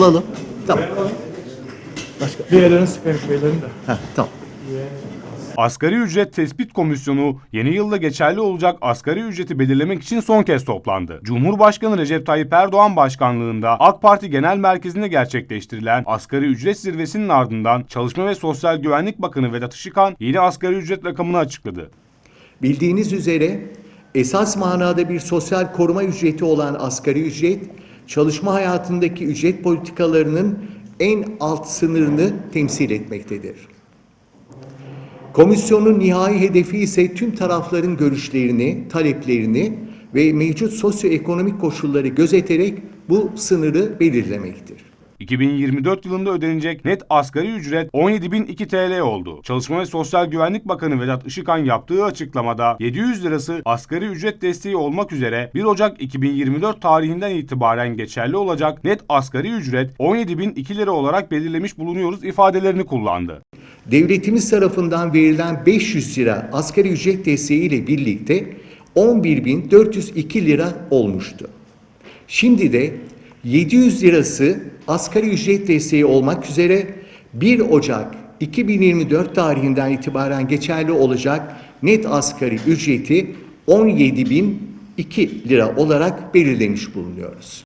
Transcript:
Alalım. Tamam. Başka. Diğerlerini sıkayım şeylerini de. Heh, tamam. Asgari Ücret Tespit Komisyonu yeni yılda geçerli olacak asgari ücreti belirlemek için son kez toplandı. Cumhurbaşkanı Recep Tayyip Erdoğan başkanlığında AK Parti Genel Merkezi'nde gerçekleştirilen asgari ücret zirvesinin ardından Çalışma ve Sosyal Güvenlik Bakanı Vedat Işıkhan yeni asgari ücret rakamını açıkladı. Bildiğiniz üzere esas manada bir sosyal koruma ücreti olan asgari ücret, çalışma hayatındaki ücret politikalarının en alt sınırını temsil etmektedir. Komisyonun nihai hedefi ise tüm tarafların görüşlerini, taleplerini ve mevcut sosyoekonomik koşulları gözeterek bu sınırı belirlemektir. 2024 yılında ödenecek net asgari ücret 17.002 TL oldu. Çalışma ve Sosyal Güvenlik Bakanı Vedat Işıkhan yaptığı açıklamada 700 lirası asgari ücret desteği olmak üzere 1 Ocak 2024 tarihinden itibaren geçerli olacak net asgari ücret 17.002 lira olarak belirlemiş bulunuyoruz ifadelerini kullandı. Devletimiz tarafından verilen 500 lira asgari ücret desteği ile birlikte 11.402 lira olmuştu. Şimdi de 700 lirası asgari ücret desteği olmak üzere 1 Ocak 2024 tarihinden itibaren geçerli olacak net asgari ücreti 17.002 lira olarak belirlemiş bulunuyoruz.